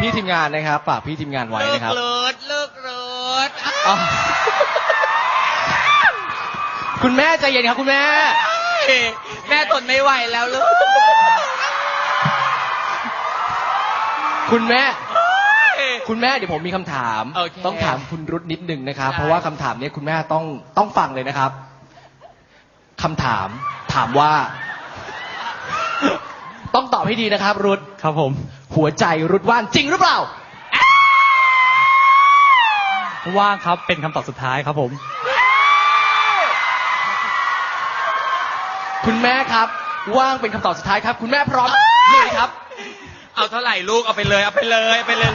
พี่ทีมงานนะครับฝากพี่ทีมงานไว้เลิกนะครับ เลิศเลิกเลิศอ๋อคุณแม่ใจเย็นครับคุณแม่ แม่ทนไม่ไหวแล้วลูกคุณแม่ คุณแม่เดี๋ยวผมมีคำถาม โอเคต้องถามคุณรุตนิดนึงนะครับ ได้ เพราะว่าคำถามเนี้ยคุณแม่ต้องต้องฟังเลยนะครับคำถามถามว่า ต้องตอบให้ดีนะครับ รุตครับผม หัวใจรุตว่านจริงหรือเปล่า ว่างครับเป็นคำตอบสุดท้ายครับผม คุณแม่ครับ ว่างเป็นคำตอบสุดท้ายครับ คุณแม่พร้อมเลยครับ เอาเท่าไหร่ลูกเอาไปเลยเอาไปเลยเอาไปเลย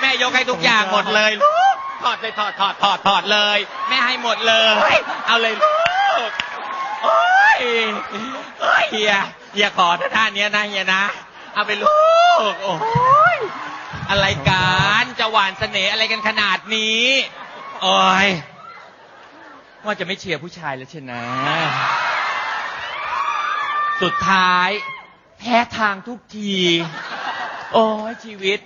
แม่ยกให้ทุกอย่างหมดเลยลูกถอดเลยถอดถอดถอดถอดเลย แม่ให้หมดเลย เอาเลยลูกโอ้ยโอ้ยเฮียเฮียขอท่าเนี้ยนะเฮียนะ เอาไปลูกโอ้ยอะไรกันจะหวานเสน่ห์อะไรกันขนาดนี้โอ้ยว่าจะไม่เชียร์ผู้ชายแล้วเชียวนะ สุดท้าย แพ้ทางทุกที โอ้ยชีวิต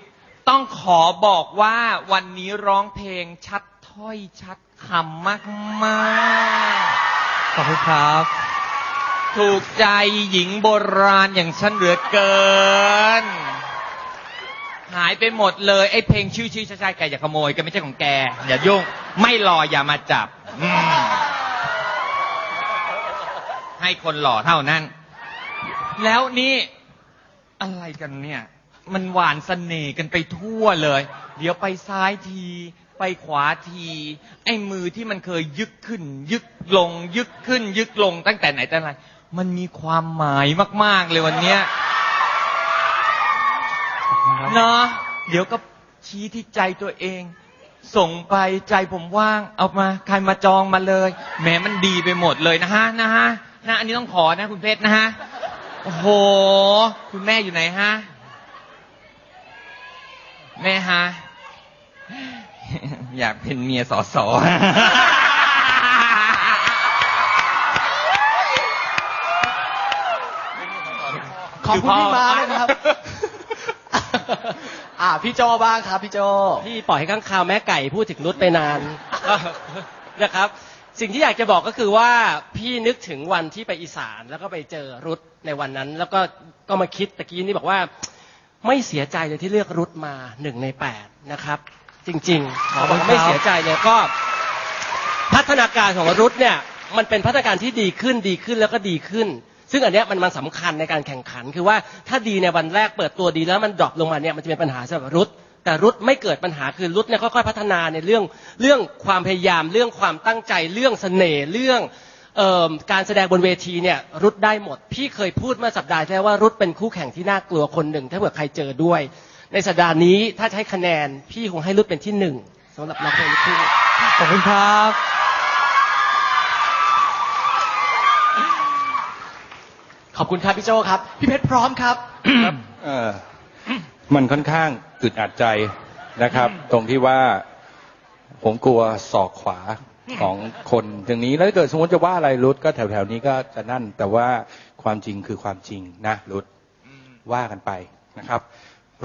ต้องขอบอกว่าวันนี้ร้องเพลงชัดถ้อยชัดคำมากมากๆขอบคุณครับ ถูกใจหญิงโบราณอย่างฉันเหลือเกิน หายไปหมดเลย ไอ้เพลงชื่อชื่อชาชาแกอย่าขโมยแกไม่ใช่ของแก อย่ายุ่ง ไม่รออย่ามาจับ ให้คนหล่อเท่านั้น แล้วนี่ อะไรกันเนี่ย มันหวานเสน่ห์กันไปทั่วเลย เดี๋ยวไปซ้ายทีไปขวาที ไอ้มือที่มันเคยยึกขึ้น ยึกลง ยึกขึ้น ยึกลงตั้งแต่ไหนแต่ไร มันมีความหมายมาก ๆ เลยวันเนี้ยเนาะเดี๋ยวก็ชี้ที่ใจตัวเอง ส่งไปใจผมว่าง เอามา ใครมาจองมาเลยแหมมันดีไปหมดเลยนะฮะนะฮะนะอันนี้ต้องขอนะคุณเพชรนะฮะโอ้โห คุณแม่อยู่ไหนฮะ แม่ฮะ อยากเป็นเมียสอสอ ขอบคุณพี่มาเลยนะครับ อ่าพี่โจบ้างครับ พี่โจพี่ปล่อยให้ข้างคาวแม่ไก่พูดถึงนุชไปนานนะครับ สิ่งที่อยากจะบอกก็คือว่าพี่นึกถึงวันที่ไปอีสานแล้วก็ไปเจอรุทในวันนั้น แล้วก็ก็มาคิดตะกี้นี่บอกว่า ไม่เสียใจเลยที่เลือกรุทมาหนึ่งในแปดนะครับ จริงๆขอบคุณครับไม่เสียใจเลยก็ พัฒนาการของรุทเนี่ย มันเป็นพัฒนาการที่ดีขึ้นดีขึ้นแล้วก็ดีขึ้น ซึ่งอันเนี้ยมันมันสำคัญในการแข่งขัน คือว่าถ้าดีในวันแรกเปิดตัวดีแล้วมันดรอปลงมาเนี่ยมันจะเป็นปัญหาสำหรับรุทแต่รุทไม่เกิดปัญหาคือรุทเนี่ยค่อยๆพัฒนาในเรื่องเรื่องความพยายามเรื่องความตั้งใจเรื่องเสน่ห์เรื่องออการแสดงบนเวทีเนี่ยรุทได้หมด พี่เคยพูดเมื่อสัปดาห์ที่แล้วว่ารุทเป็นคู่แข่งที่น่ากลัวคนหนึ่ง ถ้าเผื่อใครเจอด้วย ในสัปดาห์นี้ถ้าจะให้คะแนน พี่คงให้รุทเป็นที่หนึ่งสำหรับนักเพลงลูกทุ่งขอบคุณครับ ขอบคุณครับพี่โจครับ พี่เพชรพร้อมครับเออมันค่อนข้างอึดอัดใจนะครับ ตรงที่ว่าผมกลัวศอกขวาของคนอย่างนี้แล้วถ้าเกิดสมมติจะว่าอะไรรุดก็แถวๆนี้ก็จะนั่น แต่ว่าความจริงคือความจริงนะรุดว่ากันไปนะครับ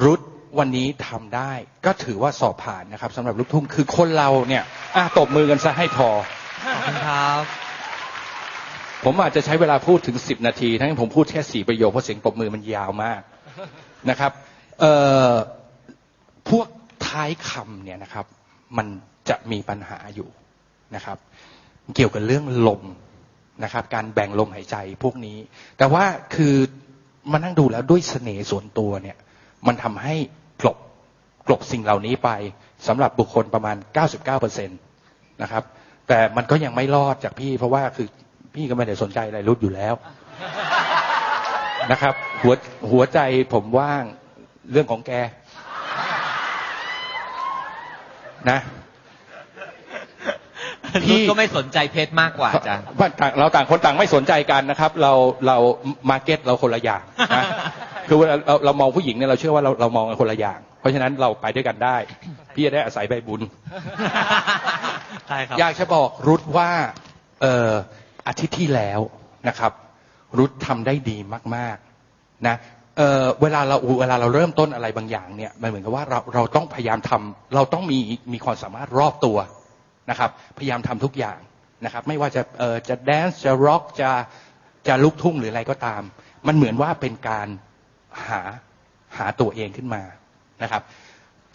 รุดวันนี้ทำได้ก็ถือว่าสอบผ่านนะครับสำหรับลูกทุ่งคือคนเราเนี่ยอะตบมือกันซะให้พอขอบคุณครับ ผมอาจจะใช้เวลาพูดถึงสิบนาที ทั้งที่ผมพูดแค่สี่ประโยคเพราะเสียงปรบมือมันยาวมากนะครับเอ่อพวกท้ายคำเนี่ยนะครับ มันจะมีปัญหาอยู่นะครับ เกี่ยวกับเรื่องลมนะครับ การแบ่งลมหายใจพวกนี้ แต่ว่าคือมานั่งดูแล้วด้วยเสน่ห์ส่วนตัวเนี่ย มันทำให้กลบกลบสิ่งเหล่านี้ไปสำหรับบุคคลประมาณ 99%นะครับ แต่มันก็ยังไม่รอดจากพี่ เพราะว่าคือ พี่ก็ไม่ได้สนใจอะไรรุดอยู่แล้วนะครับ หัวหัวใจผมว่างเรื่องของแกนะพี่รุ่นก็ไม่สนใจเพชรมากกว่าจ้ะว่าต่างเราต่างคนต่างไม่สนใจกันนะครับ เราเรามาเก็ตเราคนละอย่างนะคือเวลาเราเรามองผู้หญิงเนี่ยเราเชื่อว่าเราเรามองกันคนละอย่าง เพราะฉะนั้นเราไปด้วยกันได้ พี่จะได้อาศัยใบบุญใช่ครับอยากจะบอกรุทว่า เอ่อ อาทิตย์ที่แล้วนะครับรุททำได้ดีมากๆนะเออเวลาเราเวลาเราเริ่มต้นอะไรบางอย่างเนี่ยมันเหมือนกับว่าเราเราต้องพยายามทำเราต้องมีมีความสามารถรอบตัวนะครับ พยายามทำทุกอย่างนะครับ ไม่ว่าจะเอ่อจะแดนซ์จะร็อกจะจะลุกทุ่งหรืออะไรก็ตาม มันเหมือนว่าเป็นการหาหาตัวเองขึ้นมานะครับ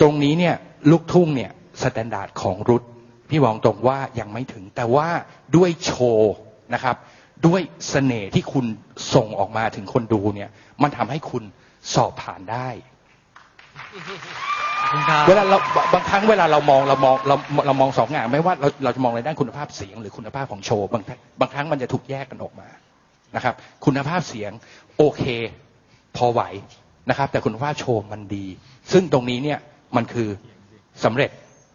ตรงนี้เนี่ยลูกทุ่งเนี่ยสแตนดาร์ดของรุทพี่บอกตรงว่ายังไม่ถึงแต่ว่าด้วยโชว์ นะครับ ด้วยเสน่ห์ที่คุณส่งออกมาถึงคนดูเนี่ย มันทำให้คุณสอบผ่านได้ขอบคุณครับเวลาเราบางครั้งเวลาเรามองเรามองเราเรามองสองอย่างไม่ว่าเราเราจะมองในด้านคุณภาพเสียงหรือคุณภาพของโชว์บางบางครั้งมันจะถูกแยกกันออกมานะครับ คุณภาพเสียงโอเค พอไหวนะครับ แต่คุณภาพโชว์มันดี ซึ่งตรงนี้เนี่ยมันคือสำเร็จ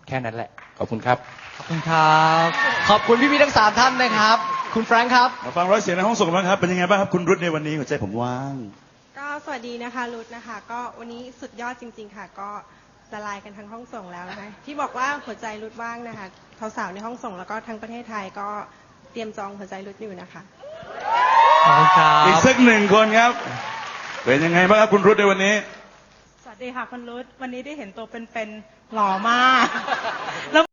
แค่นั้นแหละ ขอบคุณครับ ขอบคุณครับ ขอบคุณพี่ๆทั้งสามท่านนะครับ คุณแฟรงค์ครับ มาฟังร้อยเสียงในห้องส่งกันบ้างครับ เป็นยังไงบ้างครับคุณรุตในวันนี้หัวใจผมว่าง ก็สวัสดีนะคะรุดนะคะ ก็วันนี้สุดยอดจริง ๆ ค่ะ ก็ละลายกันทั้งห้องส่งแล้วนะคะที่บอกว่าหัวใจรุดว่างนะคะสาวๆในห้องส่งแล้วก็ทั้งประเทศไทยก็เตรียมจองหัวใจรุดอยู่นะคะขอบคุณครัอีกบสักหนึ่งคนครับ เป็นยังไงบ้างครับคุณรุตในวันนี้ สวัสดีค่ะคุณรุตวันนี้ได้เห็นตัวเป็นๆหล่อมากแล้ว